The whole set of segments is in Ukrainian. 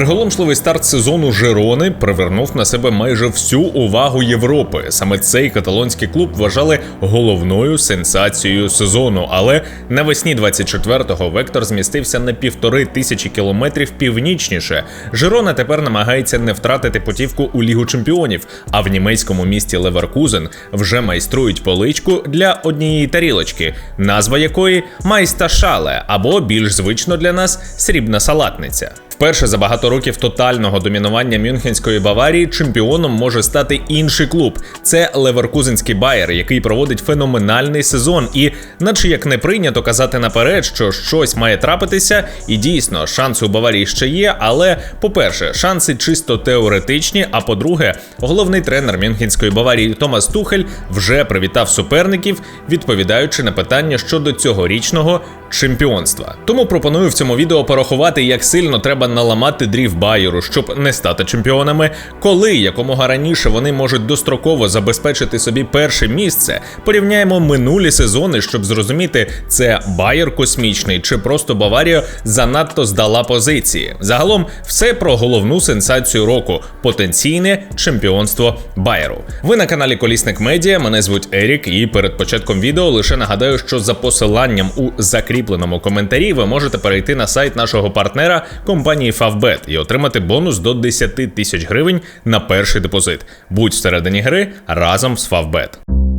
Приголомшливий старт сезону Жерони привернув на себе майже всю увагу Європи. Саме цей каталонський клуб вважали головною сенсацією сезону. Але навесні 24-го вектор змістився на півтори тисячі кілометрів північніше. Жерона тепер намагається не втратити путівку у Лігу Чемпіонів. А в німецькому місті Леверкузен вже майструють поличку для однієї тарілочки, назва якої Майста Шале, або більш звично для нас срібна салатниця. Вперше за багато років тотального домінування Мюнхенської Баварії чемпіоном може стати інший клуб. Це Леверкузенський Байер, який проводить феноменальний сезон. І, наче як не прийнято казати наперед, що щось має трапитися, і дійсно шанси у Баварії ще є. Але, по-перше, шанси чисто теоретичні. А по-друге, головний тренер Мюнхенської Баварії Томас Тухель вже привітав суперників, відповідаючи на питання щодо цьогорічного чемпіонства. Тому пропоную в цьому відео порахувати, як сильно треба наламати дрів Байеру, щоб не стати чемпіонами, коли якомога раніше вони можуть достроково забезпечити собі перше місце. Порівняємо минулі сезони, щоб зрозуміти, це Байер космічний чи просто Баварія занадто здала позиції. Загалом, все про головну сенсацію року потенційне чемпіонство Байеру. Ви на каналі Колісник Медіа. Мене звуть Ерік, і перед початком відео лише нагадаю, що за посиланням у закріпленому коментарі ви можете перейти на сайт нашого партнера компанії Favbet і отримати бонус до 10 тисяч гривень на перший депозит. Будь всередині гри разом з Favbet.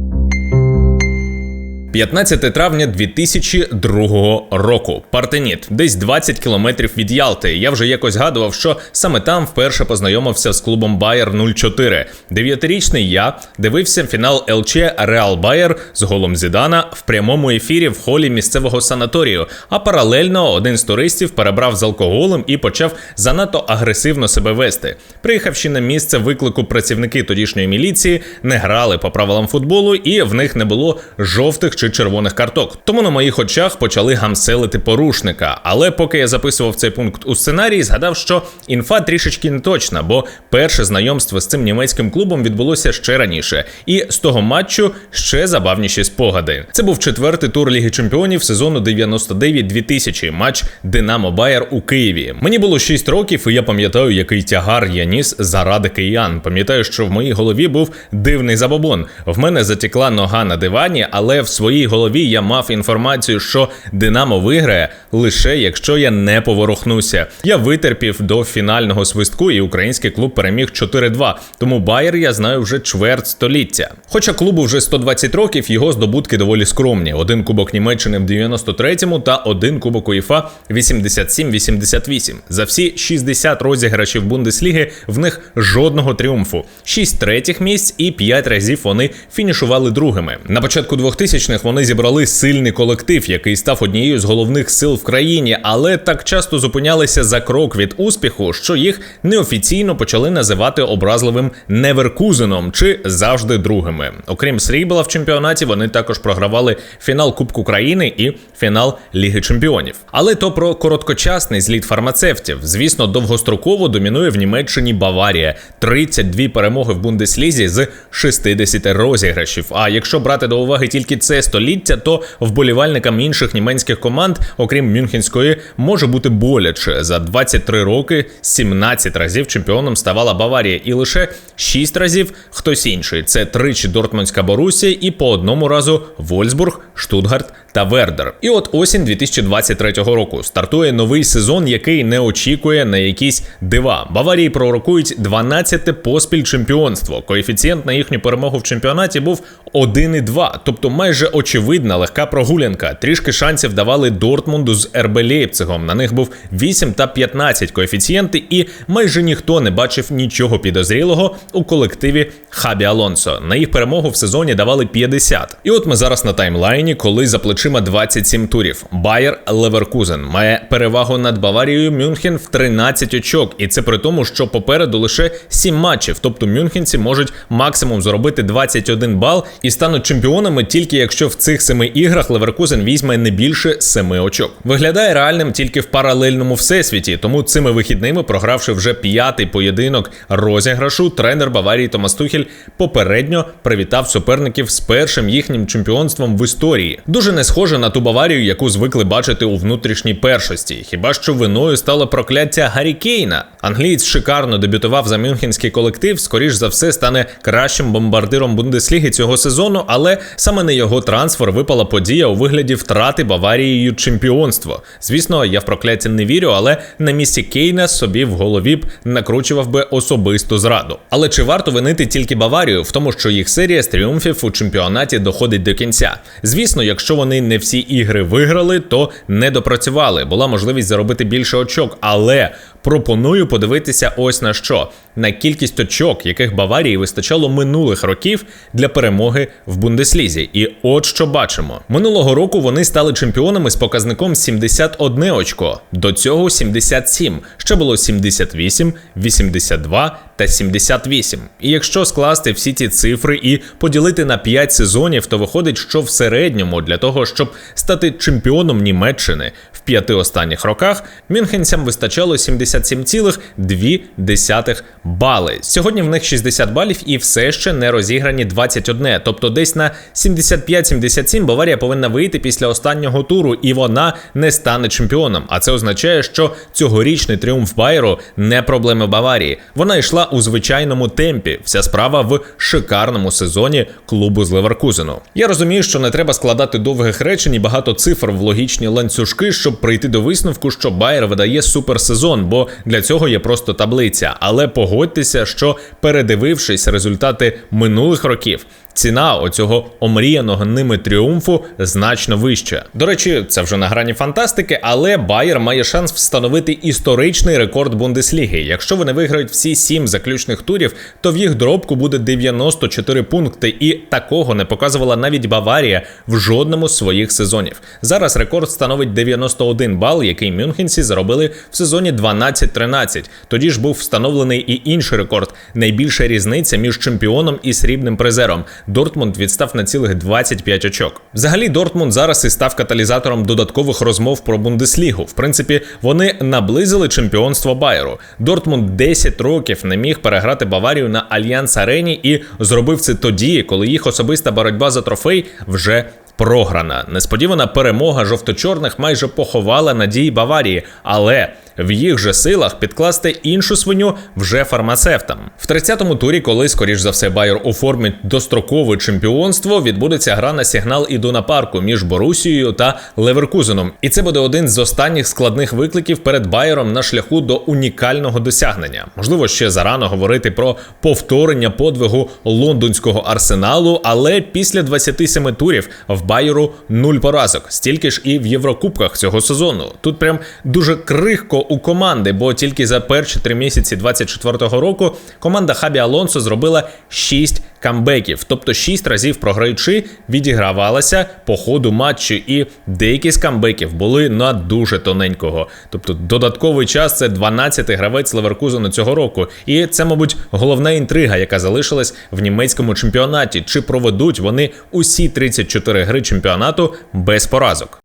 15 травня 2002 року. Партеніт, десь 20 кілометрів від Ялти. Я вже якось згадував, що саме там вперше познайомився з клубом Байер 04. Дев'ятирічний я дивився фінал ЛЧ Реал Байер з голом Зідана в прямому ефірі в холі місцевого санаторію. А паралельно один з туристів перебрав з алкоголем і почав занадто агресивно себе вести. Приїхавши на місце виклику, працівники тодішньої міліції не грали по правилам футболу, і в них не було жовтих чи червоних карток. Тому на моїх очах почали гамселити порушника. Але поки я записував цей пункт у сценарії, згадав, що інфа трішечки не точна, бо перше знайомство з цим німецьким клубом відбулося ще раніше, і з того матчу ще забавніші спогади. Це був четвертий тур Ліги Чемпіонів сезону 99-2000, матч Динамо Байер у Києві. Мені було 6 років, і я пам'ятаю, який тягар я ніс заради киян. Пам'ятаю, що в моїй голові був дивний забобон. В мене затікла нога на дивані, але в своїй голові я мав інформацію, що Динамо виграє лише якщо я не поворухнуся. Я витерпів до фінального свистку, і український клуб переміг 4-2. Тому Байер я знаю вже чверть століття. Хоча клубу вже 120 років, його здобутки доволі скромні: один кубок Німеччини в 93-му та один кубок УЄФА 87-88. За всі 60 розіграшів Бундесліги в них жодного тріумфу. 6 третіх місць і 5 разів вони фінішували другими. На початку 2000-х вони зібрали сильний колектив, який став однією з головних сил в країні, але так часто зупинялися за крок від успіху, що їх неофіційно почали називати образливим неверкузеном чи завжди другими. Окрім срібла в чемпіонаті, вони також програвали фінал Кубку країни і фінал Ліги Чемпіонів. Але то про короткочасний зліт фармацевтів. Звісно, довгостроково домінує в Німеччині Баварія 32 перемоги в Бундеслізі з 60 розіграшів. А якщо брати до уваги тільки це століття, то вболівальникам інших німецьких команд, окрім Мюнхенської, може бути боляче. За 23 роки 17 разів чемпіоном ставала Баварія, і лише 6 разів хтось інший. Це тричі Дортмундська Борусія і по одному разу Вольсбург, Штутгарт та Вердер. І от осінь 2023 року стартує новий сезон, який не очікує на якісь дива. Баварії пророкують 12 поспіль чемпіонство. Коефіцієнт на їхню перемогу в чемпіонаті був 1,2, тобто майже очевидна легка прогулянка. Трішки шансів давали Дортмунду з РБ Лейпцигом. На них був 8 та 15 коефіцієнти, і майже ніхто не бачив нічого підозрілого у колективі Хабі Алонсо. На їх перемогу в сезоні давали 50. І от ми зараз на таймлайні, коли за плечима 27 турів. Байер Леверкузен має перевагу над Баварією Мюнхен в 13 очок, і це при тому, що попереду лише 7 матчів. Тобто мюнхенці можуть максимум заробити 21 бал і стануть чемпіонами тільки якщо в цих семи іграх Леверкузен візьме не більше семи очок. Виглядає реальним тільки в паралельному всесвіті, тому цими вихідними, програвши вже п'ятий поєдинок розіграшу, тренер Баварії Томас Тухель попередньо привітав суперників з першим їхнім чемпіонством в історії. Дуже не схоже на ту Баварію, яку звикли бачити у внутрішній першості. Хіба що виною стало прокляття Гаррі Кейна? Англієць шикарно дебютував за мюнхенський колектив. Скоріш за все стане кращим бомбардиром Бундесліги цього сезону, але саме на його трансфер випала подія у вигляді втрати Баварією чемпіонство. Звісно, я в прокляття не вірю, але на місці Кейна собі в голові б накручував би особисту зраду. Але чи варто винити тільки Баварію в тому, що їх серія з тріумфів у чемпіонаті доходить до кінця? Звісно, якщо вони не всі ігри виграли, то не допрацювали. Була можливість заробити більше очок, але пропоную подивитися ось на що: на кількість очок, яких Баварії вистачало минулих років для перемоги в Бундеслізі. І от що бачимо: минулого року вони стали чемпіонами з показником 71 очко. До цього 77. Ще було 78, 82 та 78. І якщо скласти всі ці цифри і поділити на 5 сезонів, то виходить, що в середньому для того, щоб стати чемпіоном Німеччини в п'яти останніх роках, мюнхенцям вистачало 77,2 бали. Сьогодні в них 60 балів і все ще не розіграні 21. Тобто десь на 75-77 Баварія повинна вийти після останнього туру, і вона не стане чемпіоном. А це означає, що цьогорічний тріумф Байеру не проблеми Баварії. Вона йшла у звичайному темпі. Вся справа в шикарному сезоні клубу з Леверкузену. Я розумію, що не треба складати довгих речень і багато цифр в логічні ланцюжки, щоб прийти до висновку, що Байер видає суперсезон, бо для цього є просто таблиця. Але погодьтеся, що передивившись результати минулих років. Ціна оцього омріяного ними тріумфу значно вища. До речі, це вже на грані фантастики, але Байер має шанс встановити історичний рекорд Бундесліги. Якщо вони виграють всі сім заключних турів, то в їх дробку буде 94 пункти, і такого не показувала навіть Баварія в жодному з своїх сезонів. Зараз рекорд становить 91 бал, який Мюнхенці заробили в сезоні 12-13. Тоді ж був встановлений і інший рекорд найбільша різниця між чемпіоном і срібним призером. Дортмунд відстав на цілих 25 очок. Взагалі, Дортмунд зараз і став каталізатором додаткових розмов про Бундеслігу. В принципі, вони наблизили чемпіонство Байеру. Дортмунд 10 років не міг переграти Баварію на Альянс Арені і зробив це тоді, коли їх особиста боротьба за трофей вже. Програна несподівана перемога жовто-чорних майже поховала надії Баварії, але в їх же силах підкласти іншу свиню вже фармацевтам. В 30-му турі, коли, скоріш за все, Байер оформить дострокове чемпіонство, відбудеться гра на сигнал Ідуна парку між Борусією та Леверкузеном. І це буде один з останніх складних викликів перед Байером на шляху до унікального досягнення. Можливо, ще зарано говорити про повторення подвигу лондонського арсеналу, але після 27 турів в Байеру нуль поразок, стільки ж і в Єврокубках цього сезону. Тут прям дуже крихко у команди, бо тільки за перші три місяці 24-го року команда Хабі Алонсо зробила 6 камбеків, тобто 6 разів програючи, відігравалася по ходу матчу, і деякі з камбеків були на дуже тоненького. Тобто додатковий час це 12-й гравець Леверкузену цього року. І це, мабуть, головна інтрига, яка залишилась в німецькому чемпіонаті. Чи проведуть вони усі 34 гри чемпіонату без поразок?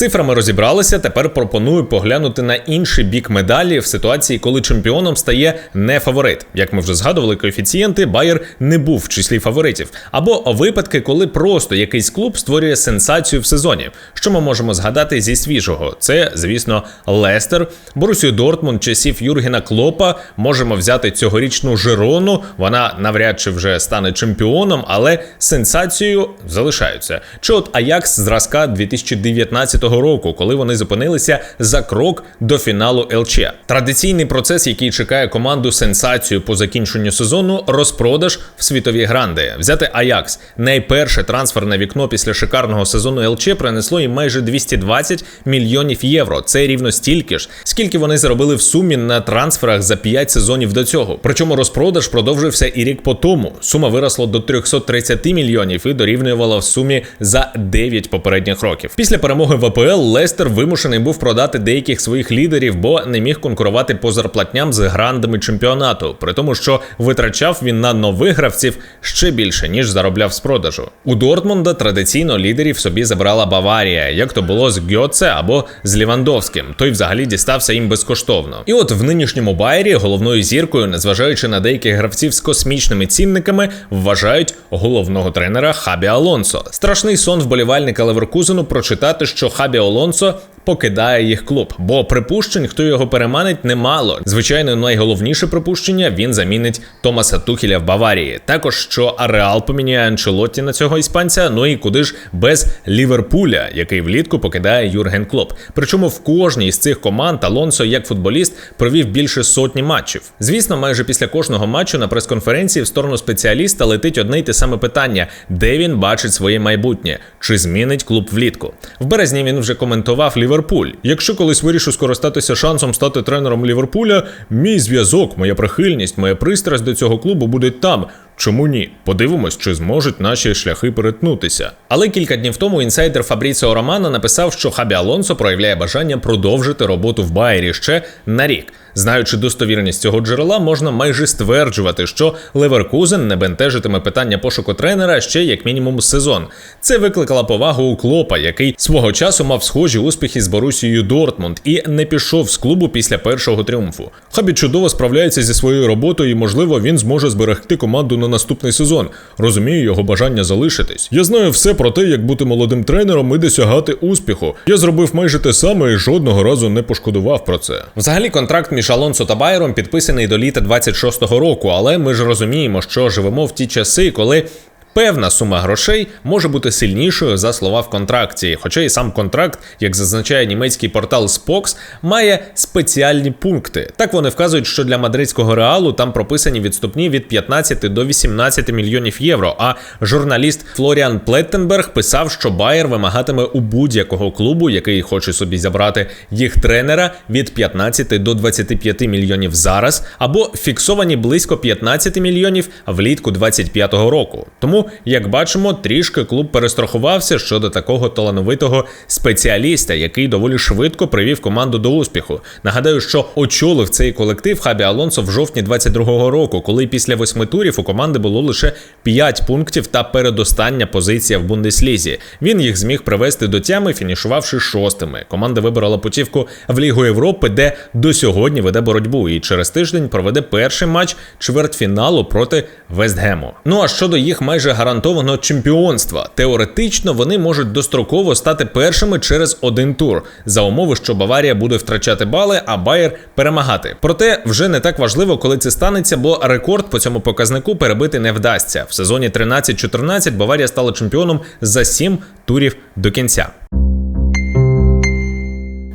Цифрами розібралися. Тепер пропоную поглянути на інший бік медалі в ситуації, коли чемпіоном стає не фаворит. Як ми вже згадували, коефіцієнти Байер не був в числі фаворитів, або випадки, коли просто якийсь клуб створює сенсацію в сезоні. Що ми можемо згадати зі свіжого? Це, звісно, Лестер, Борусію Дортмунд, часів Юргена Клопа. Можемо взяти цьогорічну Жирону. Вона навряд чи вже стане чемпіоном, але сенсацією залишаються. Чи от Аякс зразка 2019 року, коли вони зупинилися за крок до фіналу ЛЧ. Традиційний процес, який чекає команду сенсацію по закінченню сезону, розпродаж в світові гранди. Взяти Аякс. Найперше трансферне вікно після шикарного сезону ЛЧ принесло їм майже 220 мільйонів євро. Це рівно стільки ж, скільки вони заробили в сумі на трансферах за 5 сезонів до цього. Причому розпродаж продовжився і рік по тому. Сума виросла до 330 мільйонів і дорівнювала в сумі за 9 попередніх років. Після перемоги в АПЛ Лестер вимушений був продати деяких своїх лідерів, бо не міг конкурувати по зарплатням з грандами чемпіонату, при тому, що витрачав він на нових гравців ще більше ніж заробляв з продажу. У Дортмунда традиційно лідерів собі забрала Баварія, як то було з Гьоце або з Лівандовським. Той взагалі дістався їм безкоштовно. І от в нинішньому Байері головною зіркою, незважаючи на деяких гравців з космічними цінниками, вважають головного тренера Хабі Алонсо. Страшний сон вболівальника Леверкузену прочитати, що Хабі Алонсо покидає їх клуб, бо припущень, хто його переманить, немало. Звичайно, найголовніше припущення він замінить Томаса Тухеля в Баварії. Також що Ареал поміняє Анчелотті на цього іспанця. Ну і куди ж без Ліверпуля, який влітку покидає Юрген Клоп. Причому в кожній з цих команд Алонсо, як футболіст, провів більше сотні матчів. Звісно, майже після кожного матчу на прес-конференції в сторону спеціаліста летить одне й те саме питання: де він бачить своє майбутнє, чи змінить клуб влітку. В березні він вже коментував Ліверпуль. Якщо колись вирішу скористатися шансом стати тренером Ліверпуля, мій зв'язок, моя прихильність, моя пристрасть до цього клубу буде там. Чому ні? Подивимось, чи зможуть наші шляхи перетнутися. Але кілька днів тому інсайдер Фабріціо Романа написав, що Хабі Алонсо проявляє бажання продовжити роботу в Байері ще на рік. Знаючи достовірність цього джерела, можна майже стверджувати, що Леверкузен не бентежитиме питання пошуку тренера ще як мінімум сезон. Це викликало повагу у Клопа, який свого часу мав схожі успіхи з Борусією Дортмунд і не пішов з клубу після першого тріумфу. Хабі чудово справляється зі своєю роботою, і можливо він зможе зберегти команду на наступний сезон. Розумію його бажання залишитись. Я знаю все про те, як бути молодим тренером і досягати успіху. Я зробив майже те саме і жодного разу не пошкодував про це. Взагалі, контракт між Алонсо та Байером підписаний до літа 26-го року, але ми ж розуміємо, що живемо в ті часи, коли. Певна сума грошей може бути сильнішою за слова в контракті, хоча і сам контракт, як зазначає німецький портал Spox, має спеціальні пункти. Так вони вказують, що для мадридського реалу там прописані відступні від 15 до 18 мільйонів євро. А журналіст Флоріан Плеттенберг писав, що Байер вимагатиме у будь-якого клубу, який хоче собі забрати їх тренера, від 15 до 25 мільйонів зараз, або фіксовані близько 15 мільйонів влітку 25-го року. Тому як бачимо, трішки клуб перестрахувався щодо такого талановитого спеціаліста, який доволі швидко привів команду до успіху. Нагадаю, що очолив цей колектив Хабі Алонсо в жовтні 22-го року, коли після восьми турів у команди було лише 5 пунктів та передостання позиція в Бундеслізі. Він їх зміг привести до тями, фінішувавши шостими. Команда вибрала путівку в Лігу Європи, де до сьогодні веде боротьбу, і через тиждень проведе перший матч чвертьфіналу проти Вестгему. Ну а щодо їх майже гарантованого чемпіонства, теоретично вони можуть достроково стати першими через один тур за умови, що Баварія буде втрачати бали, а Байер перемагати. Проте вже не так важливо, коли це станеться, бо рекорд по цьому показнику перебити не вдасться. В сезоні 13-14 Баварія стала чемпіоном за 7 турів до кінця.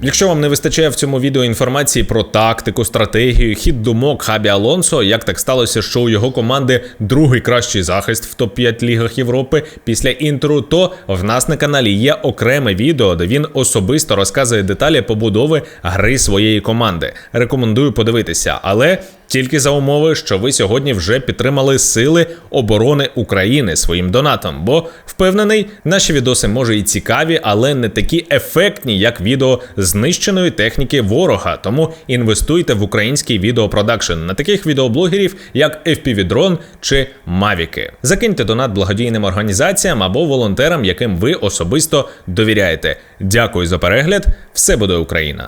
Якщо вам не вистачає в цьому відео інформації про тактику, стратегію, хід думок Хабі Алонсо, як так сталося, що у його команди другий кращий захист в топ-5 лігах Європи після інтру, то в нас на каналі є окреме відео, де він особисто розказує деталі побудови гри своєї команди. Рекомендую подивитися, але тільки за умови, що ви сьогодні вже підтримали сили оборони України своїм донатом. Бо впевнений, наші відоси може і цікаві, але не такі ефектні, як відео знищеної техніки ворога. Тому інвестуйте в український відеопродакшн на таких відеоблогерів, як FPV-дрон чи Мавіки. Закиньте донат благодійним організаціям або волонтерам, яким ви особисто довіряєте. Дякую за перегляд. Все буде Україна!